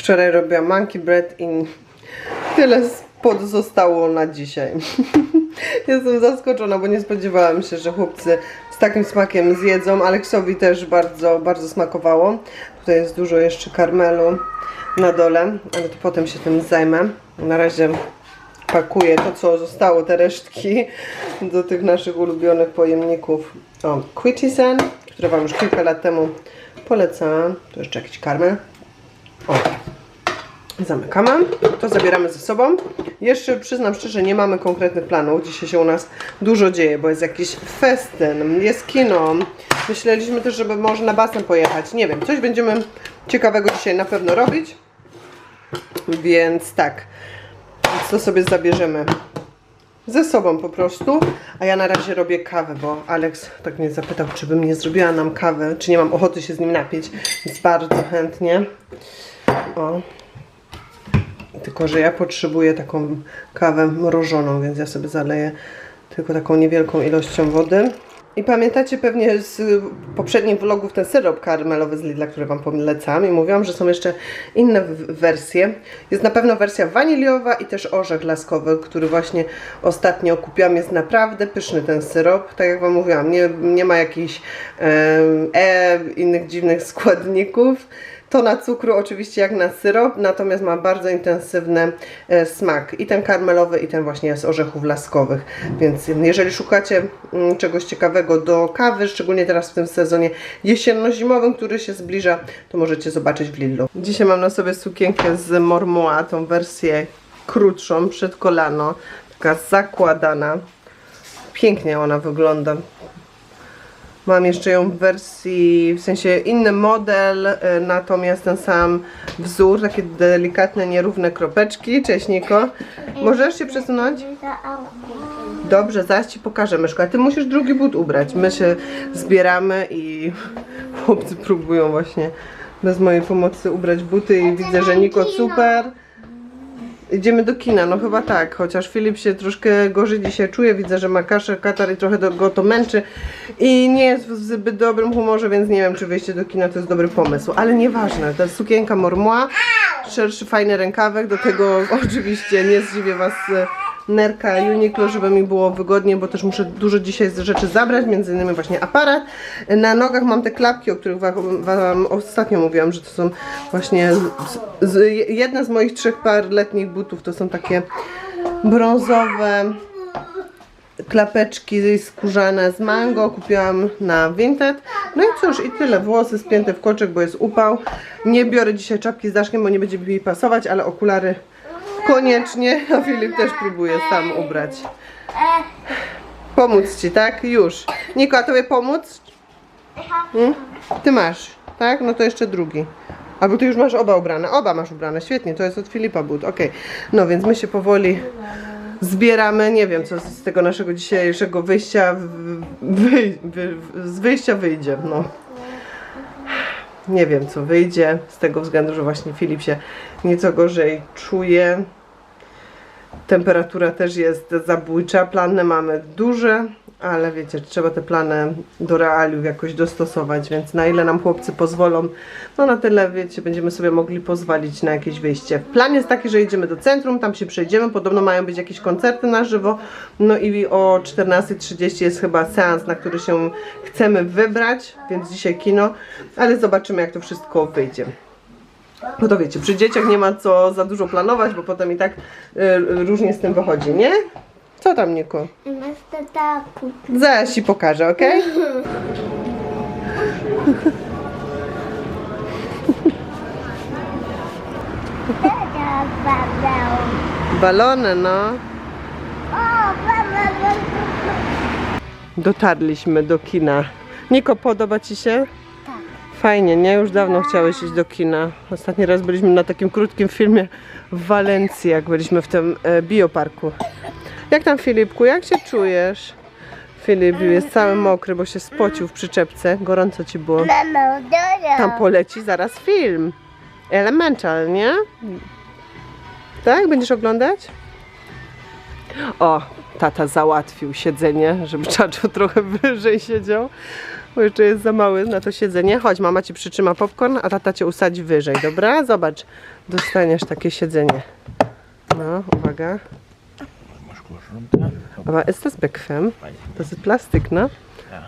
Wczoraj robiłam monkey bread i tyle spod zostało na dzisiaj. Jestem zaskoczona, bo nie spodziewałam się, że chłopcy z takim smakiem zjedzą. Aleksowi też bardzo, bardzo smakowało. Tutaj jest dużo jeszcze karmelu na dole, ale to potem się tym zajmę. Na razie pakuję to, co zostało, te resztki do tych naszych ulubionych pojemników. O, Quitisen, które Wam już kilka lat temu polecałam. Tu jeszcze jakiś karmel. O, zamykamy. To zabieramy ze sobą. Jeszcze przyznam szczerze, nie mamy konkretnych planów. Dzisiaj się u nas dużo dzieje, bo jest jakiś festyn, jest kino. Myśleliśmy też, żeby może na basen pojechać. Nie wiem, coś będziemy ciekawego dzisiaj na pewno robić. Więc tak, to sobie zabierzemy ze sobą po prostu. A ja na razie robię kawę, bo Alex tak mnie zapytał, czy bym nie zrobiła nam kawę, czy nie mam ochoty się z nim napić. Więc bardzo chętnie. O. Tylko, że ja potrzebuję taką kawę mrożoną, więc ja sobie zaleję tylko taką niewielką ilością wody. I pamiętacie pewnie z poprzednich vlogów ten syrop karmelowy z Lidla, który Wam polecam i mówiłam, że są jeszcze inne wersje. Jest na pewno wersja waniliowa i też orzech laskowy, który właśnie ostatnio kupiłam. Jest naprawdę pyszny ten syrop. Tak jak Wam mówiłam, nie, nie ma jakichś e, innych dziwnych składników. Tona cukru oczywiście jak na syrop, natomiast ma bardzo intensywny e, smak. I ten karmelowy, i ten właśnie z orzechów laskowych. Więc jeżeli szukacie mm, czegoś ciekawego do kawy, szczególnie teraz w tym sezonie jesienno-zimowym, który się zbliża, to możecie zobaczyć w Lidlu. Dzisiaj mam na sobie sukienkę z Mormoa, tą wersję krótszą, przed kolano, taka zakładana. Pięknie ona wygląda. Mam jeszcze ją w wersji, w sensie inny model, y, natomiast ten sam wzór, takie delikatne, nierówne kropeczki. Cześć Niko. Możesz się przesunąć? Dobrze, zaraz Ci pokażę myszko, a Ty musisz drugi but ubrać. My się zbieramy i chłopcy próbują właśnie bez mojej pomocy ubrać buty i widzę, że Niko super. Idziemy do kina, no chyba tak, chociaż Filip się troszkę gorzej dzisiaj czuje, widzę, że ma kaszę, katar i trochę do, go to męczy. I nie jest w zbyt dobrym humorze, więc nie wiem, czy wyjście do kina to jest dobry pomysł, ale nieważne, ta sukienka mormła, szerszy, fajny rękawek, do tego oczywiście nie zdziwię Was e, nerka Uniqlo, żeby mi było wygodnie, bo też muszę dużo dzisiaj rzeczy zabrać, między innymi właśnie aparat. Na nogach mam te klapki, o których wam ostatnio mówiłam, że to są właśnie z, z, jedna z moich trzech par letnich butów, to są takie brązowe klapeczki skórzane z mango, kupiłam na Vinted. No i cóż, i tyle, włosy spięte w koczek, bo jest upał. Nie biorę dzisiaj czapki z daszkiem, bo nie będzie mi pasować, ale okulary koniecznie, a Filip też próbuje sam ubrać. Pomóc Ci, tak? Już. Niko, a Tobie pomóc? Hmm? Ty masz, tak? No to jeszcze drugi. Albo Ty już masz oba ubrane. Oba masz ubrane, świetnie, to jest od Filipa but, okej. No więc my się powoli zbieramy, nie wiem co z tego naszego dzisiejszego wyjścia, wy, wy, z wyjścia wyjdzie, no. Nie wiem co wyjdzie, z tego względu, że właśnie Filip się nieco gorzej czuje. Temperatura też jest zabójcza, plany mamy duże, ale wiecie, trzeba te plany do realiów jakoś dostosować, więc na ile nam chłopcy pozwolą, no na tyle, wiecie, będziemy sobie mogli pozwolić na jakieś wyjście. Plan jest taki, że jedziemy do centrum, tam się przejdziemy, podobno mają być jakieś koncerty na żywo, no i o 14.30 jest chyba seans, na który się chcemy wybrać, więc dzisiaj kino, ale zobaczymy jak to wszystko wyjdzie. No to wiecie, przy dzieciach nie ma co za dużo planować, bo potem i tak y, różnie z tym wychodzi, nie? Co tam, Niko? Masz taku. Zaraz ci pokażę, ok? Balony, no. Dotarliśmy do kina. Niko, podoba ci się? Tak. Fajnie, nie? Już dawno chciałeś iść do kina. Ostatni raz byliśmy na takim krótkim filmie w Walencji, jak byliśmy w tym e, bioparku. Jak tam Filipku, jak się czujesz? Filip jest cały mokry, bo się spocił w przyczepce. Gorąco ci było. Tam poleci zaraz film. Elemental, nie? Tak? Będziesz oglądać? O, tata załatwił siedzenie, żeby Czaczo trochę wyżej siedział, bo jeszcze jest za mały na to siedzenie. Chodź, mama ci przytrzyma popcorn, a tata cię usadzi wyżej, dobra? Zobacz, dostaniesz takie siedzenie. No, uwaga. Aber ist das bequem? Das ist Plastik, ne?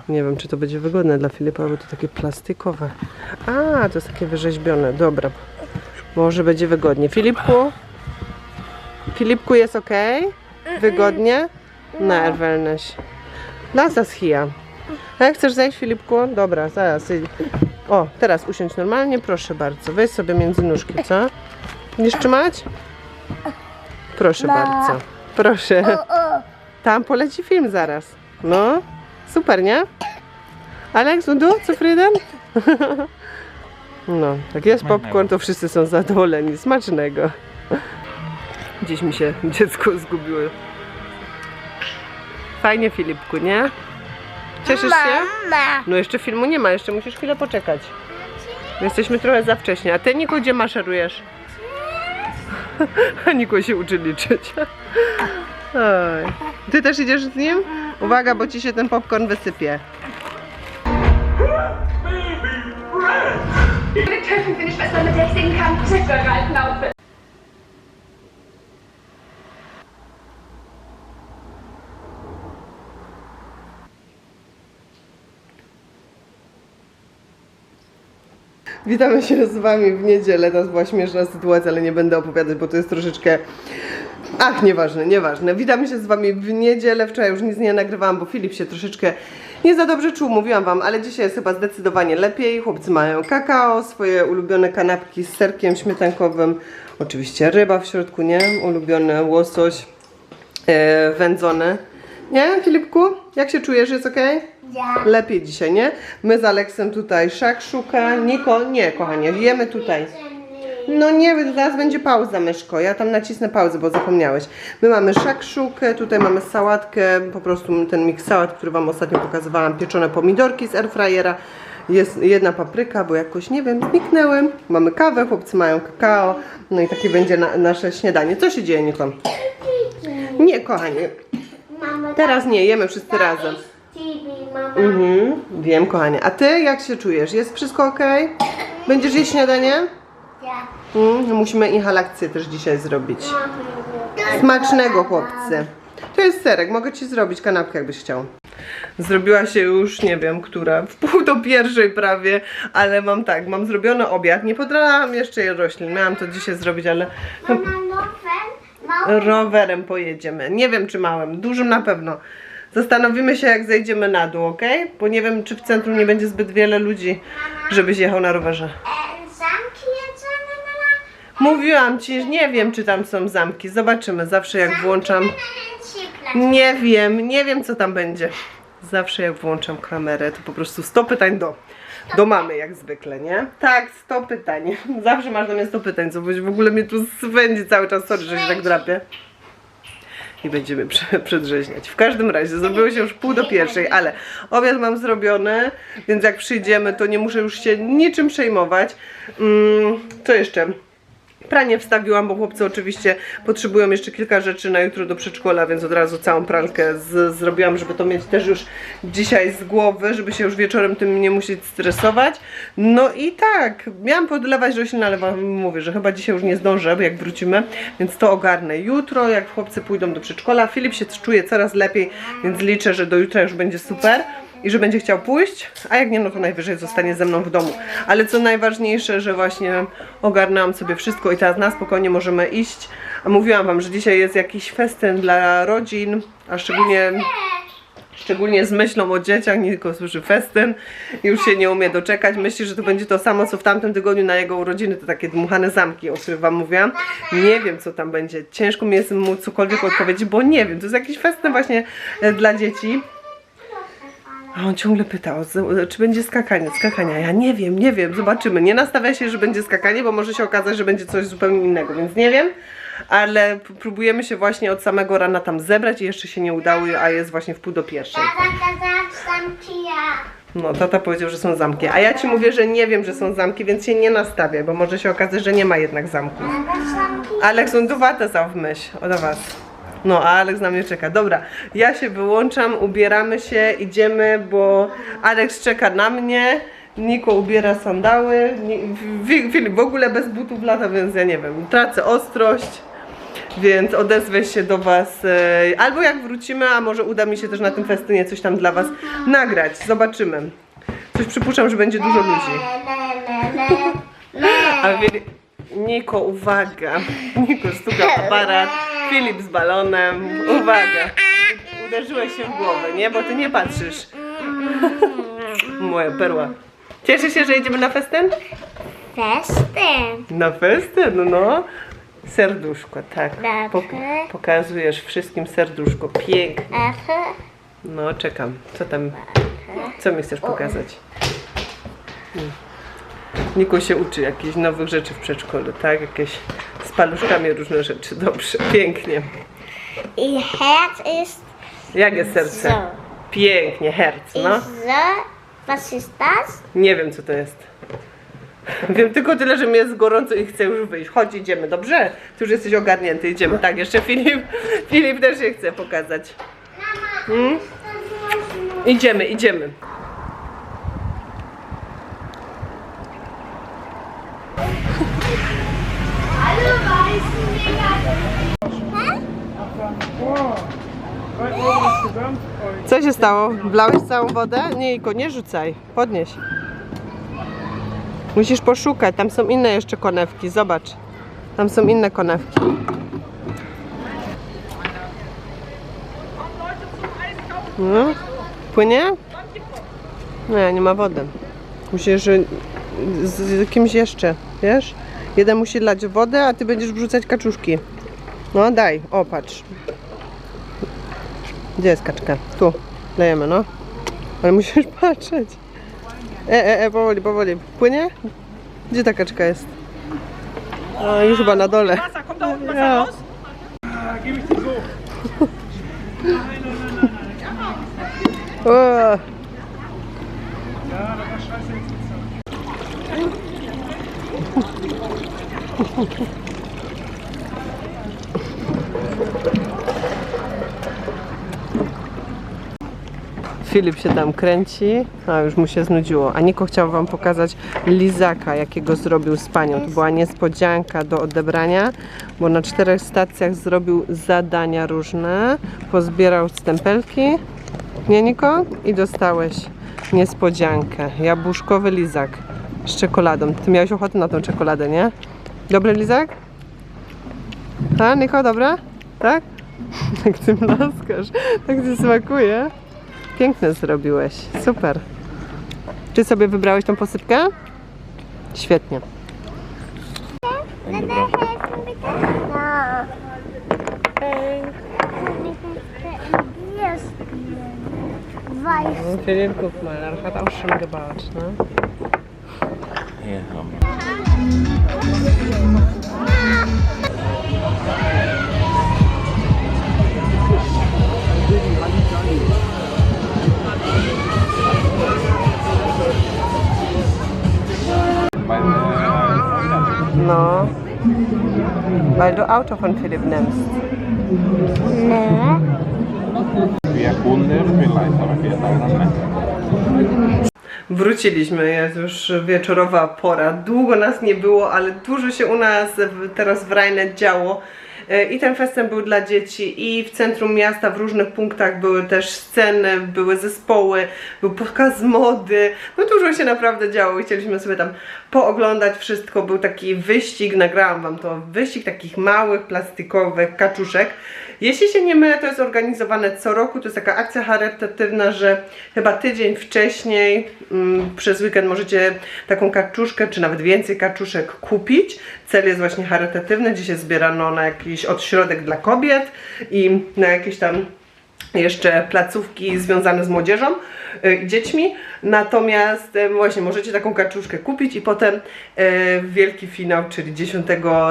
Nie wiem, czy to będzie wygodne dla Filipa, bo to takie plastikowe. A, to jest takie wyrzeźbione. Dobra. Może będzie wygodnie. Filipku? Filipku jest ok? Wygodnie? Na, will nicht. Lass das hier. A jak chcesz zejść, Filipku? Dobra, zaraz. O, teraz usiądź normalnie, proszę bardzo. Weź sobie między nóżki, co? Będziesz trzymać? Proszę bardzo. Proszę. Tam poleci film zaraz. No, super, nie? Alex, und du? Zufrieden? No, jak jest popcorn, to wszyscy są zadowoleni. Smacznego. Gdzieś mi się dziecko zgubiło. Fajnie, Filipku, nie? Cieszysz się? No jeszcze filmu nie ma, jeszcze musisz chwilę poczekać. Jesteśmy trochę za wcześnie. A ty, Niko, gdzie maszerujesz? Niko się uczy liczyć. Oj. Ty też idziesz z nim? Uwaga, bo ci się ten popcorn wysypie. Mit der ich Witamy się z Wami w niedzielę. To była śmieszna sytuacja, ale nie będę opowiadać, bo to jest troszeczkę. Ach, nieważne, nieważne. Witamy się z Wami w niedzielę. Wczoraj już nic nie nagrywałam, bo Filip się troszeczkę nie za dobrze czuł, mówiłam Wam, ale dzisiaj jest chyba zdecydowanie lepiej. Chłopcy mają kakao, swoje ulubione kanapki z serkiem śmietankowym. Oczywiście ryba w środku, nie? Ulubiony łosoś e, wędzony. Nie, Filipku? Jak się czujesz? Jest okej? Ja. Lepiej dzisiaj, nie? My z Aleksem tutaj szakszuka. Niko, nie, kochanie, jemy tutaj. No nie, zaraz będzie pauza, myszko. Ja tam nacisnę pauzę, bo zapomniałeś. My mamy szakszukę, tutaj mamy sałatkę, po prostu ten miks sałat, który Wam ostatnio pokazywałam, pieczone pomidorki z airfryera. Jest jedna papryka, bo jakoś, nie wiem, zniknęły. Mamy kawę, chłopcy mają kakao. No i takie będzie na, nasze śniadanie. Co się dzieje, Niko? Nie, kochanie, Teraz nie, jemy wszyscy razem. TV, mama. Mhm, wiem, kochanie. A ty jak się czujesz? Jest wszystko ok? Będziesz jeść śniadanie? Ja. Mm, musimy inhalację też dzisiaj zrobić. Smacznego, chłopcy. To jest serek, mogę ci zrobić kanapkę, jakbyś chciał. Zrobiła się już, nie wiem, która, w pół do pierwszej prawie, ale mam tak, mam zrobiony obiad. Nie podrałam jeszcze roślin, miałam to dzisiaj zrobić, ale Mama, nowen. Rowerem pojedziemy. Nie wiem, czy małym, dużym na pewno. Zastanowimy się, jak zejdziemy na dół, ok? Bo nie wiem, czy w centrum nie będzie zbyt wiele ludzi, żebyś jechał na rowerze. Mówiłam ci, nie wiem, czy tam są zamki. Zobaczymy, zawsze jak włączam. Nie wiem, nie wiem, co tam będzie. Zawsze jak włączam kamerę, to po prostu 100 pytań do, do mamy, jak zwykle, nie? Tak, 100 pytań. Zawsze masz do mnie 100 pytań, co w ogóle mnie tu swędzi cały czas, sorry, że się tak drapię. I będziemy prze- przedrzeźniać. W każdym razie, zrobiło się już pół do pierwszej, ale obiad mam zrobiony, więc jak przyjdziemy, to nie muszę już się niczym przejmować. Mm, co jeszcze? Pranie wstawiłam, bo chłopcy oczywiście potrzebują jeszcze kilka rzeczy na jutro do przedszkola, więc od razu całą pralkę z, zrobiłam, żeby to mieć też już dzisiaj z głowy, żeby się już wieczorem tym nie musieć stresować. No i tak, miałam podlewać rośliny, ale wam mówię, że chyba dzisiaj już nie zdążę, jak wrócimy, więc to ogarnę jutro, jak chłopcy pójdą do przedszkola. Filip się czuje coraz lepiej, więc liczę, że do jutra już będzie super i że będzie chciał pójść, a jak nie, no to najwyżej zostanie ze mną w domu. Ale co najważniejsze, że właśnie ogarnęłam sobie wszystko i teraz na spokojnie możemy iść. A mówiłam wam, że dzisiaj jest jakiś festyn dla rodzin, a szczególnie Szczególnie z myślą o dzieciach, nie tylko słyszy festyn, już się nie umie doczekać. Myśli, że to będzie to samo, co w tamtym tygodniu na jego urodziny, te takie dmuchane zamki, o których wam mówiłam. Nie wiem, co tam będzie. Ciężko mi jest mu cokolwiek odpowiedzieć, bo nie wiem. To jest jakiś festyn właśnie e, dla dzieci. A on ciągle pytał, z- czy będzie skakanie, skakania. Ja nie wiem, nie wiem, zobaczymy. Nie nastawia się, że będzie skakanie, bo może się okazać, że będzie coś zupełnie innego, więc nie wiem. Ale próbujemy się właśnie od samego rana tam zebrać i jeszcze się nie udało, a jest właśnie w pół do pierwszej. No, tata powiedział, że są zamki. A ja ci mówię, że nie wiem, że są zamki, więc się nie nastawię, bo może się okazać, że nie ma jednak zamku. Und du wartest auf mich, oder was? No, a Alex na mnie czeka. Dobra, ja się wyłączam, ubieramy się, idziemy, bo Alex czeka na mnie. Niko ubiera sandały. Filip w ogóle bez butów lata, więc ja nie wiem, tracę ostrość. Więc odezwę się do Was e, albo jak wrócimy, a może uda mi się też na tym festynie coś tam dla Was nagrać. Zobaczymy. Coś przypuszczam, że będzie dużo ludzi. A Niko, uwaga. Niko stuka aparat. Filip z balonem. Uwaga. Uderzyłeś się w głowę, nie? Bo ty nie patrzysz. Moja perła. Cieszę się, że jedziemy na festyn? Festyn. Na festyn, no. Serduszko, tak. Pok- pokazujesz wszystkim serduszko. Pięknie. No, czekam. Co tam? Co mi chcesz pokazać? Hmm. Niko się uczy jakichś nowych rzeczy w przedszkolu, tak? Jakieś z paluszkami różne rzeczy. Dobrze, pięknie. I herz ist Jak jest serce? so. Pięknie, herc, no. Ist so. Was ist das? Nie wiem, co to jest. Wiem tylko tyle, że mi jest gorąco i chcę już wyjść. Chodź, idziemy, dobrze? Ty już jesteś ogarnięty, idziemy. Tak, jeszcze Filip. Filip też się chce pokazać. Hmm? Idziemy, idziemy. Co się stało? Wlałeś całą wodę? Nie, Iko, nie rzucaj. Podnieś. Musisz poszukać, tam są inne jeszcze konewki, zobacz. Tam są inne konewki. No, płynie? Nie, nie ma wody. Musisz y, z kimś jeszcze, wiesz? Jeden musi lać wodę, a ty będziesz wrzucać kaczuszki. No daj, o patrz. Gdzie jest kaczka? Tu. Lejemy, no. Ale musisz patrzeć. E, e, e, powoli, powoli. Płynie? Gdzie ta kaczka jest? O, już chyba na dole. Ja. raus? Filip się tam kręci, a już mu się znudziło. A Niko chciał wam pokazać lizaka, jakiego zrobił z panią. To była niespodzianka do odebrania, bo na czterech stacjach zrobił zadania różne, pozbierał stempelki, nie Niko? I dostałeś niespodziankę. Jabłuszkowy lizak z czekoladą. Ty miałeś ochotę na tą czekoladę, nie? Dobry lizak? A, Niko, dobra? Tak? Tak ty laskasz, tak ci smakuje. Piękne zrobiłeś, super. Czy sobie wybrałeś tą posypkę? Świetnie. Bitte? Ja. Ähm, kann ich nicht in Bier spielen? Weiß. Filip, guck mal, er hat auch schon gebaut, ne? No. Weil du Auto von Philipp nimmst. Nö. Wir Kunden vielleicht, aber wir dauern. Wróciliśmy, jest już wieczorowa pora. Długo nas nie było, ale dużo się u nas teraz w Rheinland działo. E, I ten festyn był dla dzieci i w centrum miasta, w różnych punktach były też sceny, były zespoły, był pokaz mody. No dużo się naprawdę działo i chcieliśmy sobie tam pooglądać wszystko. Był taki wyścig, nagrałam wam to, wyścig takich małych, plastikowych kaczuszek. Jeśli się nie mylę, to jest organizowane co roku. To jest taka akcja charytatywna, że chyba tydzień wcześniej mm, przez weekend możecie taką kaczuszkę, czy nawet więcej kaczuszek kupić. Cel jest właśnie charytatywny. Dzisiaj zbierano na jakiś odśrodek dla kobiet i na jakieś tam jeszcze placówki związane z młodzieżą y, i dziećmi. Natomiast y, właśnie możecie taką kaczuszkę kupić i potem y, wielki finał, czyli 10,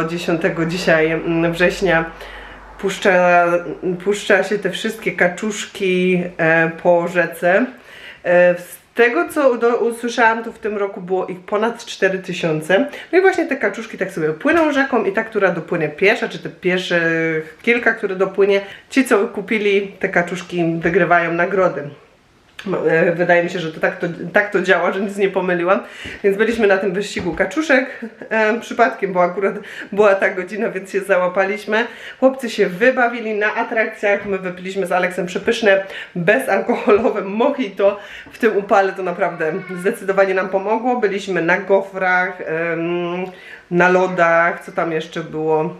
10 dzisiaj mm, września puszcza, puszcza się te wszystkie kaczuszki e, po rzece. E, w tego, co do, usłyszałam, to w tym roku było ich ponad 4000. No i właśnie te kaczuszki tak sobie płyną rzeką i ta, która dopłynie pierwsza, czy te pierwsze kilka, które dopłynie, ci, co kupili te kaczuszki, wygrywają nagrody. E, Wydaje mi się, że to tak, to tak to działa, że nic nie pomyliłam. Więc byliśmy na tym wyścigu kaczuszek e, przypadkiem, bo akurat była ta godzina, więc się załapaliśmy. Chłopcy się wybawili na atrakcjach. My wypiliśmy z Aleksem przepyszne, bezalkoholowe mojito. W tym upale to naprawdę zdecydowanie nam pomogło. Byliśmy na gofrach, em, na lodach, co tam jeszcze było.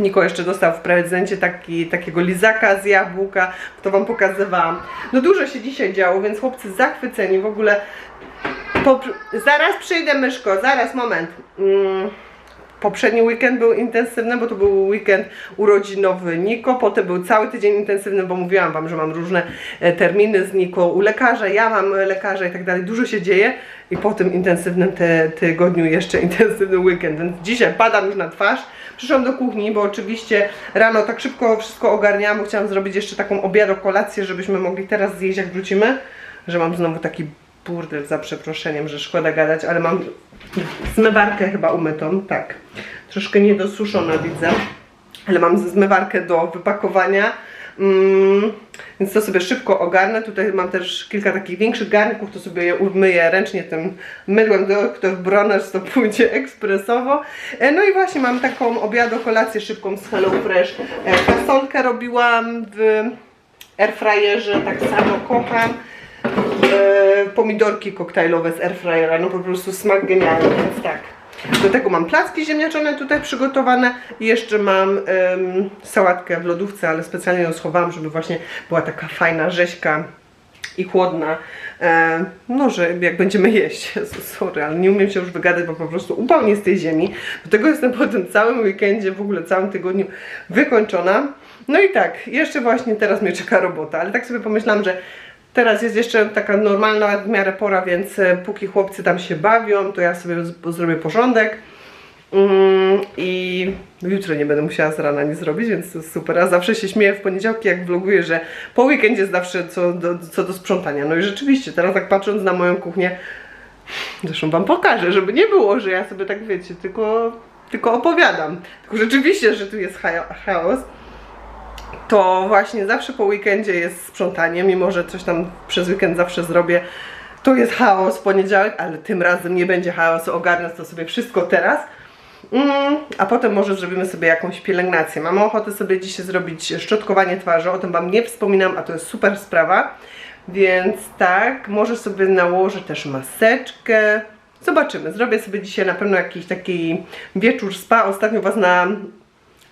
Niko jeszcze dostał w prezencie taki, takiego lizaka z jabłka, to wam pokazywałam. No dużo się dzisiaj działo, więc chłopcy zachwyceni w ogóle. Po, zaraz przyjdę myszko, zaraz, moment. Mm, poprzedni weekend był intensywny, bo to był weekend urodzinowy Niko, potem był cały tydzień intensywny, bo mówiłam wam, że mam różne e, terminy z Niko u lekarza, ja mam lekarza i tak dalej, dużo się dzieje i po tym intensywnym te, tygodniu jeszcze intensywny weekend, więc dzisiaj padam już na twarz, przyszłam do kuchni, bo oczywiście rano tak szybko wszystko ogarniałam, bo chciałam zrobić jeszcze taką obiad kolację, żebyśmy mogli teraz zjeść jak wrócimy, że mam znowu taki burdel za przeproszeniem, że szkoda gadać, ale mam zmywarkę chyba umytą, tak. Troszkę niedosuszona widzę, ale mam zmywarkę do wypakowania. Mm, więc to sobie szybko ogarnę. Tutaj mam też kilka takich większych garnków, to sobie je umyję ręcznie tym mydłem Dr. Broners, to pójdzie ekspresowo. E, No i właśnie mam taką obiado kolację szybką z Hello Fresh. E, robiłam w airfryerze, tak samo kocham e, pomidorki koktajlowe z airfryera, no po prostu smak genialny, więc tak. Do tego mam placki ziemniaczane tutaj przygotowane i jeszcze mam em, sałatkę w lodówce, ale specjalnie ją schowałam, żeby właśnie była taka fajna rzeźka i chłodna. E, no, że jak będziemy jeść, Jezu, sorry, ale nie umiem się już wygadać, bo po prostu upał z tej ziemi. Do tego jestem po tym całym weekendzie, w ogóle całym tygodniu wykończona. No i tak, jeszcze właśnie teraz mnie czeka robota, ale tak sobie pomyślałam, że Teraz jest jeszcze taka normalna w miarę pora, więc e, póki chłopcy tam się bawią, to ja sobie zrobię porządek. Mm, I jutro nie będę musiała z rana nic zrobić, więc to jest super. A zawsze się śmieję w poniedziałki, jak vloguję, że po weekendzie zawsze co do, co do sprzątania. No i rzeczywiście, teraz tak patrząc na moją kuchnię, zresztą wam pokażę, żeby nie było, że ja sobie tak wiecie, tylko, tylko opowiadam. Tylko rzeczywiście, że tu jest cha- chaos to właśnie zawsze po weekendzie jest sprzątanie, mimo że coś tam przez weekend zawsze zrobię. To jest chaos w poniedziałek, ale tym razem nie będzie chaosu, ogarnę to sobie wszystko teraz. Mm, a potem może zrobimy sobie jakąś pielęgnację. Mam ochotę sobie dzisiaj zrobić szczotkowanie twarzy, o tym Wam nie wspominam, a to jest super sprawa. Więc tak, może sobie nałożę też maseczkę. Zobaczymy, zrobię sobie dzisiaj na pewno jakiś taki wieczór spa. Ostatnio Was na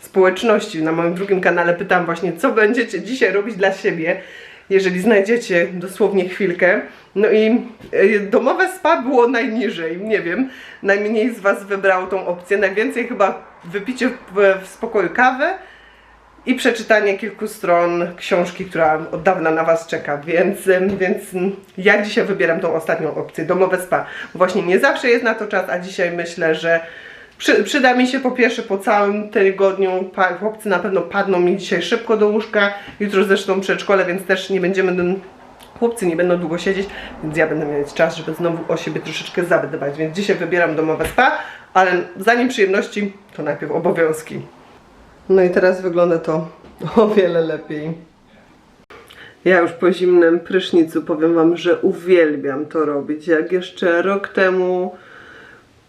społeczności na moim drugim kanale pytam właśnie, co będziecie dzisiaj robić dla siebie, jeżeli znajdziecie dosłownie chwilkę. No i e, domowe spa było najniżej, nie wiem, najmniej z Was wybrało tą opcję, najwięcej chyba wypicie w, w spokoju kawy i przeczytanie kilku stron książki, która od dawna na Was czeka, więc, em, więc ja dzisiaj wybieram tą ostatnią opcję, domowe spa. Właśnie nie zawsze jest na to czas, a dzisiaj myślę, że przy, przyda mi się po pierwsze po całym tygodniu, pa, chłopcy na pewno padną mi dzisiaj szybko do łóżka, jutro zresztą przedszkole, więc też nie będziemy, chłopcy nie będą długo siedzieć, więc ja będę mieć czas, żeby znowu o siebie troszeczkę zadbać, więc dzisiaj wybieram domowe spa, ale zanim przyjemności, to najpierw obowiązki. No i teraz wygląda to o wiele lepiej. Ja już po zimnym prysznicu powiem Wam, że uwielbiam to robić. Jak jeszcze rok temu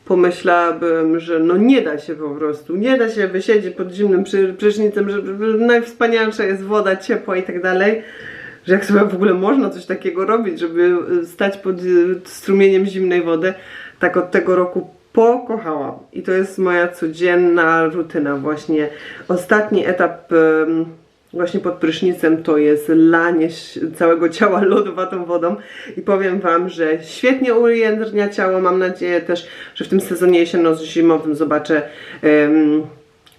pomyślałabym, że no nie da się po prostu, nie da się wysiedzieć pod zimnym prysznicem, że, najwspanialsza jest woda ciepła i tak dalej, że jak sobie w ogóle można coś takiego robić, żeby stać pod strumieniem zimnej wody, tak od tego roku pokochałam. I to jest moja codzienna rutyna właśnie. Ostatni etap em, właśnie pod prysznicem to jest lanie całego ciała lodowatą wodą. I powiem Wam, że świetnie ujędrnia ciało. Mam nadzieję też, że w tym sezonie jesienno-zimowym zobaczę em,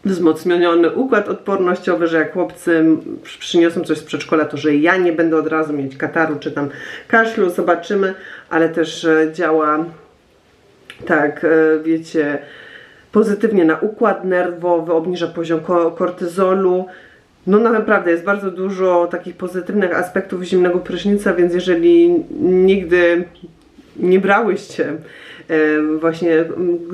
wzmocniony układ odpornościowy, że jak chłopcy przy- przyniosą coś z przedszkola, to że ja nie będę od razu mieć kataru czy tam kaszlu, zobaczymy, ale też e, działa tak, e, wiecie, pozytywnie na układ nerwowy, obniża poziom ko- kortyzolu no naprawdę jest bardzo dużo takich pozytywnych aspektów zimnego prysznica, więc jeżeli nigdy nie brałyście e, właśnie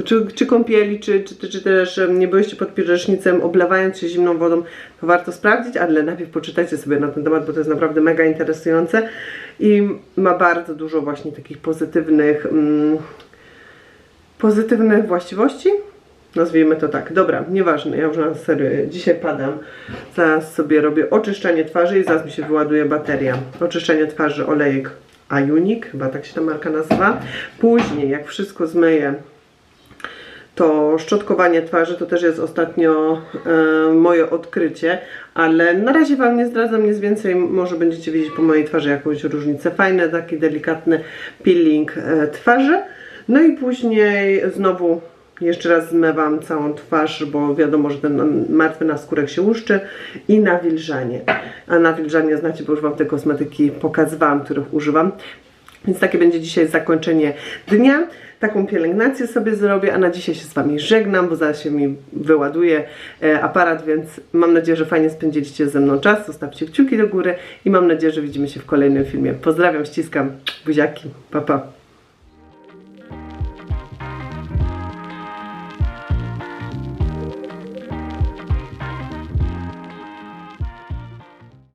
czy, czy kąpieli, czy, czy, czy też nie byłyście pod prysznicem oblewając się zimną wodą, to warto sprawdzić, ale najpierw poczytajcie sobie na ten temat, bo to jest naprawdę mega interesujące i ma bardzo dużo właśnie takich pozytywnych pozytywnych właściwości. Nazwijmy to tak. Dobra, nieważne, ja już na serio dzisiaj padam. Zaraz sobie robię oczyszczenie twarzy i zaraz mi się wyładuje bateria. Oczyszczenie twarzy olejek Ajunik, chyba tak się ta marka nazywa. Później, jak wszystko zmyję, to szczotkowanie twarzy to też jest ostatnio e, moje odkrycie, ale na razie Wam nie zdradzam nic więcej, może będziecie widzieć po mojej twarzy jakąś różnicę. Fajny, taki delikatny peeling e, twarzy. No i później znowu jeszcze raz zmywam całą twarz, bo wiadomo, że ten martwy naskórek się łuszczy i nawilżanie. A nawilżanie znacie, bo już Wam te kosmetyki pokazywałam, których używam. Więc takie będzie dzisiaj zakończenie dnia. Taką pielęgnację sobie zrobię, a na dzisiaj się z Wami żegnam, bo zaraz się mi wyładuje e, aparat, więc mam nadzieję, że fajnie spędziliście ze mną czas. Zostawcie kciuki do góry i mam nadzieję, że widzimy się w kolejnym filmie. Pozdrawiam, ściskam, buziaki, pa pa.